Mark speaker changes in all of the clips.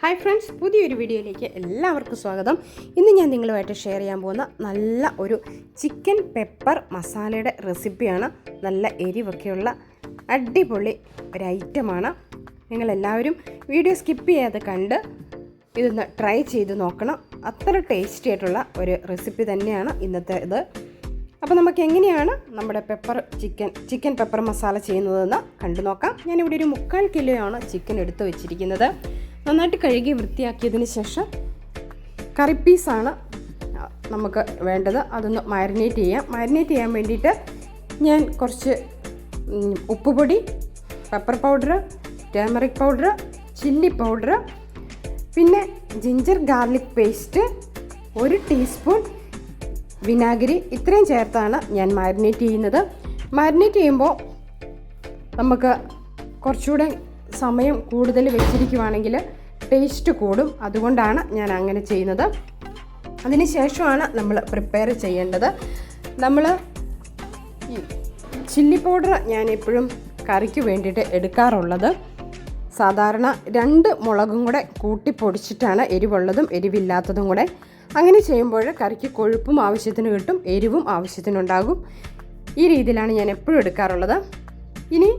Speaker 1: hi friends പുതിയൊരു വീഡിയോയിലേക്ക് എല്ലാവർക്കും സ്വാഗതം ഇന്ന് ഞാൻ നിങ്ങളുമായിട്ട് ഷെയർ ചെയ്യാൻ പോകുന്ന നല്ല ഒരു ചിക്കൻ പെപ്പർ മസാലയുടെ റെസിപ്പിയാണ് നല്ല എരിവൊക്കെയുള്ള അടിപൊളി ഒരു ഐറ്റമാണ് നിങ്ങളെല്ലാവരും വീഡിയോ സ്കിപ്പ് ചെയ്യാതെ കണ്ട് ഇതൊന്ന് ട്രൈ ചെയ്ത് നോക്കണം അത്ര ടേസ്റ്റി ആയിട്ടുള്ള ഒരു റെസിപ്പി തന്നെയാണ് ഇന്നത്തെ ഇത് അപ്പോൾ നമുക്ക് എങ്ങനെയാണ് നമ്മുടെ pepper chicken chicken pepper masala ചെയ്യുന്നതെന്ന് കണ്ടു നോക്കാം ഞാനിവിടെ ഒരു മുക്കാൽ കിലോയാണ് ചിക്കൻ എടുത്തു വെച്ചിരിക്കുന്നത് നന്നായിട്ട് കഴുകി വൃത്തിയാക്കിയതിന് ശേഷം കറിപ്പീസാണ് നമുക്ക് വേണ്ടത് അതൊന്ന് മാരിനേറ്റ് ചെയ്യാം മാരിനേറ്റ് ചെയ്യാൻ വേണ്ടിയിട്ട് ഞാൻ കുറച്ച് ഉപ്പുപൊടി pepper powder turmeric powder chilli powder പിന്നെ ജിഞ്ചർ ഗാർലിക് പേസ്റ്റ് ഒരു ടീസ്പൂൺ വിനാഗിരി ഇത്രയും ചേർത്താണ് ഞാൻ മാരിനേറ്റ് ചെയ്യുന്നത് മാരിനേറ്റ് ചെയ്യുമ്പോൾ നമുക്ക് കുറച്ചുകൂടെ സമയം കൂടുതൽ വെച്ചിരിക്കുവാണെങ്കിൽ ടേസ്റ്റ് കൂടും അതുകൊണ്ടാണ് ഞാൻ അങ്ങനെ ചെയ്യുന്നത് അതിന് ശേഷമാണ് നമ്മൾ പ്രിപ്പയർ ചെയ്യേണ്ടത് നമ്മൾ ചില്ലി പൗഡർ ഞാൻ എപ്പോഴും കറിക്ക് വേണ്ടിയിട്ട് എടുക്കാറുള്ളത് സാധാരണ രണ്ട് മുളകും കൂടെ കൂട്ടി പൊടിച്ചിട്ടാണ് എരിവുള്ളതും എരിവില്ലാത്തതും കൂടെ അങ്ങനെ ചെയ്യുമ്പോൾ കറിക്ക് കൊഴുപ്പും ആവശ്യത്തിന് കിട്ടും എരിവും ആവശ്യത്തിനുണ്ടാകും ഈ രീതിയിലാണ് ഞാൻ എപ്പോഴും എടുക്കാറുള്ളത് ഇനി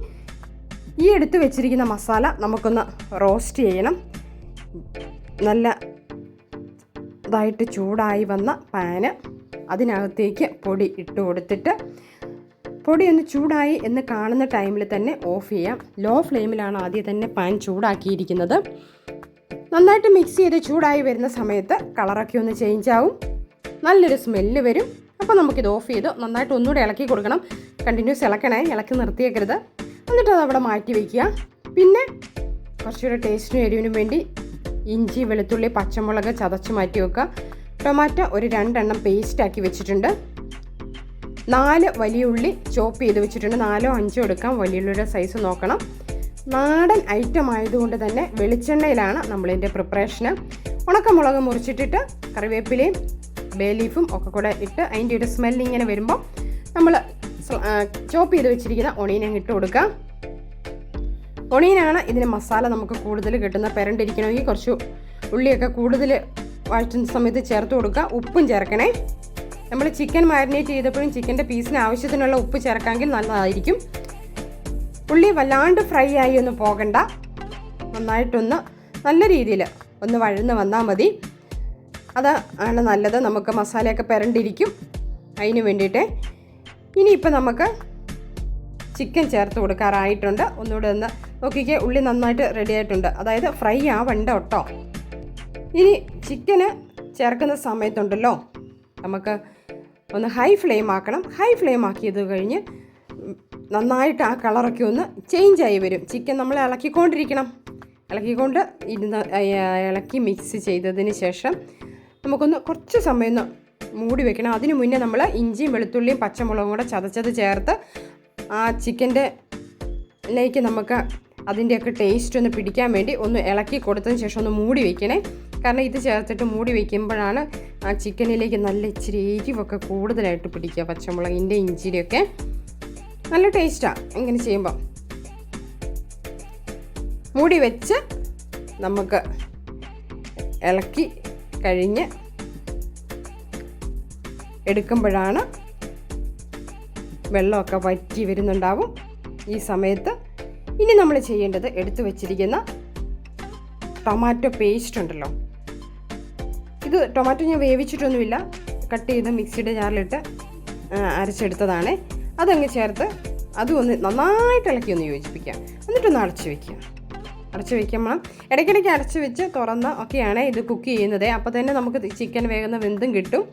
Speaker 1: ഈ എടുത്തു വെച്ചിരിക്കുന്ന മസാല നമുക്കൊന്ന് റോസ്റ്റ് ചെയ്യണം നല്ല ഇതായിട്ട് ചൂടായി വന്ന പാന് അതിനകത്തേക്ക് പൊടി ഇട്ട് കൊടുത്തിട്ട് പൊടി ഒന്ന് ചൂടായി എന്ന് കാണുന്ന ടൈമിൽ തന്നെ ഓഫ് ചെയ്യാം ലോ ഫ്ലെയിമിലാണ് ആദ്യം തന്നെ പാൻ ചൂടാക്കിയിരിക്കുന്നത് നന്നായിട്ട് മിക്സ് ചെയ്ത് ചൂടായി വരുന്ന സമയത്ത് കളറൊക്കെ ഒന്ന് ചേഞ്ച് ആവും നല്ലൊരു സ്മെല്ല് വരും അപ്പോൾ നമുക്കിത് ഓഫ് ചെയ്ത് നന്നായിട്ട് ഒന്നുകൂടെ ഇളക്കി കൊടുക്കണം കണ്ടിന്യൂസ് ഇളക്കണേ ഇളക്കി നിർത്തിയേക്കരുത് എന്നിട്ട് അത് അവിടെ മാറ്റി വയ്ക്കുക പിന്നെ കുറച്ചുകൂടെ ടേസ്റ്റിനും എരിവിനും വേണ്ടി ഇഞ്ചി വെളുത്തുള്ളി പച്ചമുളക് ചതച്ച് മാറ്റി വെക്കുക ടൊമാറ്റോ ഒരു രണ്ടെണ്ണം പേസ്റ്റാക്കി വെച്ചിട്ടുണ്ട് നാല് വലിയ ഉള്ളി ചോപ്പ് ചെയ്ത് വെച്ചിട്ടുണ്ട് നാലോ അഞ്ചോ എടുക്കാം വലിയ ഉള്ളിയുടെ സൈസ് നോക്കണം നാടൻ ഐറ്റം ആയതുകൊണ്ട് തന്നെ വെളിച്ചെണ്ണയിലാണ് നമ്മളിതിൻ്റെ പ്രിപ്പറേഷന് ഉണക്കമുളക് മുറിച്ചിട്ടിട്ട് കറിവേപ്പിലയും ബേ ലീഫും ഒക്കെ കൂടെ ഇട്ട് അതിൻ്റെ ഒരു സ്മെല്ല് ഇങ്ങനെ വരുമ്പോൾ നമ്മൾ ചോപ്പ് ചെയ്ത് വെച്ചിരിക്കുന്ന ഒണീൻ ഇട്ട് കൊടുക്കാം ഒണീനാണ് ഇതിന് മസാല നമുക്ക് കൂടുതൽ കിട്ടുന്ന പെരണ്ടിരിക്കണമെങ്കിൽ കുറച്ച് ഉള്ളിയൊക്കെ കൂടുതൽ വഴറ്റുന്ന സമയത്ത് ചേർത്ത് കൊടുക്കുക ഉപ്പും ചേർക്കണേ നമ്മൾ ചിക്കൻ മാരിനേറ്റ് ചെയ്തപ്പോഴും ചിക്കൻ്റെ പീസിന് ആവശ്യത്തിനുള്ള ഉപ്പ് ചേർക്കാമെങ്കിൽ നല്ലതായിരിക്കും ഉള്ളി വല്ലാണ്ട് ഫ്രൈ ആയി ഒന്ന് പോകണ്ട നന്നായിട്ടൊന്ന് നല്ല രീതിയിൽ ഒന്ന് വഴന്ന് വന്നാൽ മതി അത് ആണ് നല്ലത് നമുക്ക് മസാലയൊക്കെ പെരണ്ടിരിക്കും അതിന് വേണ്ടിയിട്ട് ഇനിയിപ്പോൾ നമുക്ക് ചിക്കൻ ചേർത്ത് കൊടുക്കാറായിട്ടുണ്ട് ഒന്നുകൂടെ ഒന്ന് നോക്കിക്കെ ഉള്ളി നന്നായിട്ട് റെഡി ആയിട്ടുണ്ട് അതായത് ഫ്രൈ ആവണ്ട ഒട്ടോ ഇനി ചിക്കന് ചേർക്കുന്ന സമയത്തുണ്ടല്ലോ നമുക്ക് ഒന്ന് ഹൈ ഫ്ലെയിം ആക്കണം ഹൈ ഫ്ലെയിം ആക്കിയത് കഴിഞ്ഞ് നന്നായിട്ട് ആ കളറൊക്കെ ഒന്ന് ചേഞ്ച് ആയി വരും ചിക്കൻ നമ്മൾ ഇളക്കിക്കൊണ്ടിരിക്കണം ഇളക്കിക്കൊണ്ട് ഇരുന്ന് ഇളക്കി മിക്സ് ചെയ്തതിന് ശേഷം നമുക്കൊന്ന് കുറച്ച് സമയം ഒന്ന് മൂടി വെക്കണം അതിനു മുന്നേ നമ്മൾ ഇഞ്ചിയും വെളുത്തുള്ളിയും പച്ചമുളകും കൂടെ ചതച്ചത് ചേർത്ത് ആ ചിക്കൻ്റെ ലേക്ക് നമുക്ക് അതിൻ്റെയൊക്കെ ടേസ്റ്റ് ഒന്ന് പിടിക്കാൻ വേണ്ടി ഒന്ന് ഇളക്കി കൊടുത്തതിന് ശേഷം ഒന്ന് മൂടി വെക്കണേ കാരണം ഇത് ചേർത്തിട്ട് മൂടി വെക്കുമ്പോഴാണ് ആ ചിക്കനിലേക്ക് നല്ല ഇച്ചിരി എരിവൊക്കെ കൂടുതലായിട്ട് പിടിക്കുക പച്ചമുളകിൻ്റെ ഇഞ്ചിയുടെയൊക്കെ നല്ല ടേസ്റ്റാണ് ഇങ്ങനെ ചെയ്യുമ്പോൾ മൂടി വെച്ച് നമുക്ക് ഇളക്കി കഴിഞ്ഞ് എടുക്കുമ്പോഴാണ് വെള്ളമൊക്കെ വറ്റി വരുന്നുണ്ടാവും ഈ സമയത്ത് ഇനി നമ്മൾ ചെയ്യേണ്ടത് എടുത്തു വച്ചിരിക്കുന്ന ടൊമാറ്റോ പേസ്റ്റ് ഉണ്ടല്ലോ ഇത് ടൊമാറ്റോ ഞാൻ വേവിച്ചിട്ടൊന്നുമില്ല കട്ട് ചെയ്ത് മിക്സിയുടെ ജാറിലിട്ട് അരച്ചെടുത്തതാണ് അതങ്ങ് ചേർത്ത് അതും ഒന്ന് നന്നായിട്ട് ഇളക്കി ഒന്ന് യോജിപ്പിക്കുക എന്നിട്ടൊന്ന് അടച്ചു വയ്ക്കുക അടച്ചു വെക്കുമ്പോൾ ഇടയ്ക്കിടയ്ക്ക് അടച്ച് വെച്ച് തുറന്ന ഒക്കെയാണ് ഇത് കുക്ക് ചെയ്യുന്നത് അപ്പോൾ തന്നെ നമുക്ക് ചിക്കൻ വേകുന്ന വെന്തും കിട്ടും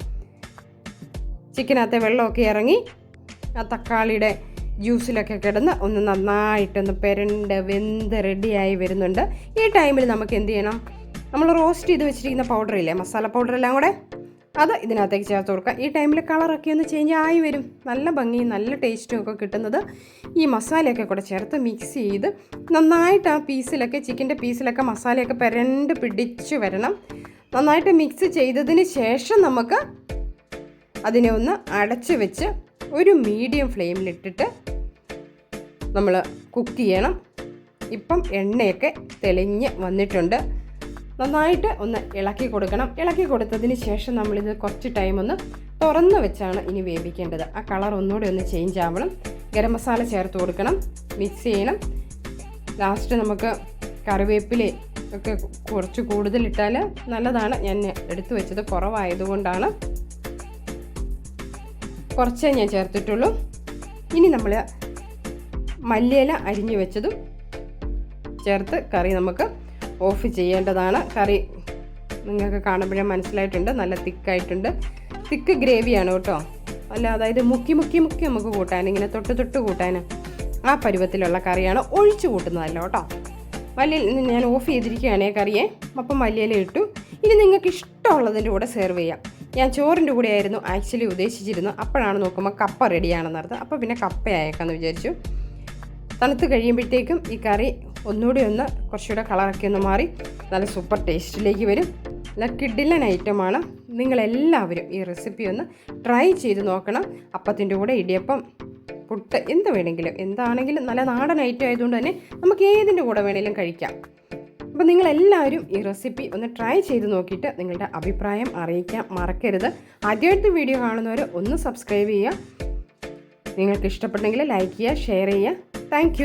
Speaker 1: ചിക്കനകത്തെ വെള്ളമൊക്കെ ഇറങ്ങി ആ തക്കാളിയുടെ ജ്യൂസിലൊക്കെ കിടന്ന് ഒന്ന് നന്നായിട്ടൊന്ന് പെരണ്ട് വെന്ത് റെഡിയായി വരുന്നുണ്ട് ഈ ടൈമിൽ നമുക്ക് എന്ത് ചെയ്യണം നമ്മൾ റോസ്റ്റ് ചെയ്ത് വെച്ചിരിക്കുന്ന പൗഡർ ഇല്ലേ മസാല പൗഡർ എല്ലാം കൂടെ അത് ഇതിനകത്തേക്ക് ചേർത്ത് കൊടുക്കുക ഈ ടൈമിൽ കളറൊക്കെ ഒന്ന് ചേഞ്ച് ആയി വരും നല്ല ഭംഗിയും നല്ല ടേസ്റ്റും ഒക്കെ കിട്ടുന്നത് ഈ മസാലയൊക്കെ കൂടെ ചേർത്ത് മിക്സ് ചെയ്ത് നന്നായിട്ട് ആ പീസിലൊക്കെ ചിക്കൻ്റെ പീസിലൊക്കെ മസാലയൊക്കെ പെരണ്ട് പിടിച്ച് വരണം നന്നായിട്ട് മിക്സ് ചെയ്തതിന് ശേഷം നമുക്ക് അതിനെ ഒന്ന് അടച്ചു വെച്ച് ഒരു മീഡിയം ഫ്ലെയിമിലിട്ടിട്ട് നമ്മൾ കുക്ക് ചെയ്യണം ഇപ്പം എണ്ണയൊക്കെ തെളിഞ്ഞ് വന്നിട്ടുണ്ട് നന്നായിട്ട് ഒന്ന് ഇളക്കി കൊടുക്കണം ഇളക്കി കൊടുത്തതിന് ശേഷം നമ്മളിത് കുറച്ച് ടൈം ഒന്ന് തുറന്ന് വെച്ചാണ് ഇനി വേവിക്കേണ്ടത് ആ കളർ ഒന്നുകൂടി ഒന്ന് ചേഞ്ച് ആവണം ഗരം മസാല ചേർത്ത് കൊടുക്കണം മിക്സ് ചെയ്യണം ലാസ്റ്റ് നമുക്ക് കറിവേപ്പില ഒക്കെ കുറച്ച് കൂടുതലിട്ടാൽ നല്ലതാണ് ഞാൻ എടുത്തു വെച്ചത് കുറവായതുകൊണ്ടാണ് കുറച്ചേ ഞാൻ ചേർത്തിട്ടുള്ളൂ ഇനി നമ്മൾ മല്ലിയില അരിഞ്ഞു വെച്ചതും ചേർത്ത് കറി നമുക്ക് ഓഫ് ചെയ്യേണ്ടതാണ് കറി നിങ്ങൾക്ക് കാണുമ്പോഴേ മനസ്സിലായിട്ടുണ്ട് നല്ല തിക്കായിട്ടുണ്ട് തിക്ക് ഗ്രേവിയാണ് കേട്ടോ അല്ല അതായത് മുക്കി മുക്കി മുക്കി നമുക്ക് കൂട്ടാൻ ഇങ്ങനെ തൊട്ട് തൊട്ട് കൂട്ടാൻ ആ പരുവത്തിലുള്ള കറിയാണ് ഒഴിച്ചു കൂട്ടുന്നതല്ല കേട്ടോ വലിയ ഞാൻ ഓഫ് ചെയ്തിരിക്കുകയാണ് ഈ കറിയെ അപ്പം വലിയയിൽ ഇട്ടു ഇനി നിങ്ങൾക്ക് ഇഷ്ടമുള്ളതിൻ്റെ കൂടെ സെർവ് ചെയ്യാം ഞാൻ ചോറിൻ്റെ കൂടെ ആയിരുന്നു ആക്ച്വലി ഉദ്ദേശിച്ചിരുന്നത് അപ്പോഴാണ് നോക്കുമ്പോൾ കപ്പ റെഡിയാണെന്ന് അർത്ഥം അപ്പോൾ പിന്നെ കപ്പ അയക്കാമെന്ന് വിചാരിച്ചു തണുത്ത് കഴിയുമ്പോഴത്തേക്കും ഈ കറി ഒന്നുകൂടി ഒന്ന് കുറച്ചുകൂടെ കളറൊക്കെ ഒന്ന് മാറി നല്ല സൂപ്പർ ടേസ്റ്റിലേക്ക് വരും നല്ല കിഡിലൻ ഐറ്റമാണ് നിങ്ങളെല്ലാവരും ഈ റെസിപ്പി ഒന്ന് ട്രൈ ചെയ്ത് നോക്കണം അപ്പത്തിൻ്റെ കൂടെ ഇടിയപ്പം പുട്ട് എന്ത് വേണമെങ്കിലും എന്താണെങ്കിലും നല്ല നാടൻ ഐറ്റം ആയതുകൊണ്ട് തന്നെ നമുക്ക് ഏതിൻ്റെ കൂടെ വേണമെങ്കിലും കഴിക്കാം അപ്പോൾ നിങ്ങളെല്ലാവരും ഈ റെസിപ്പി ഒന്ന് ട്രൈ ചെയ്ത് നോക്കിയിട്ട് നിങ്ങളുടെ അഭിപ്രായം അറിയിക്കാൻ മറക്കരുത് ആദ്യമായിട്ട് വീഡിയോ കാണുന്നവർ ഒന്ന് സബ്സ്ക്രൈബ് ചെയ്യുക നിങ്ങൾക്ക് ഇഷ്ടപ്പെട്ടെങ്കിൽ ലൈക്ക് ചെയ്യുക ഷെയർ ചെയ്യുക താങ്ക്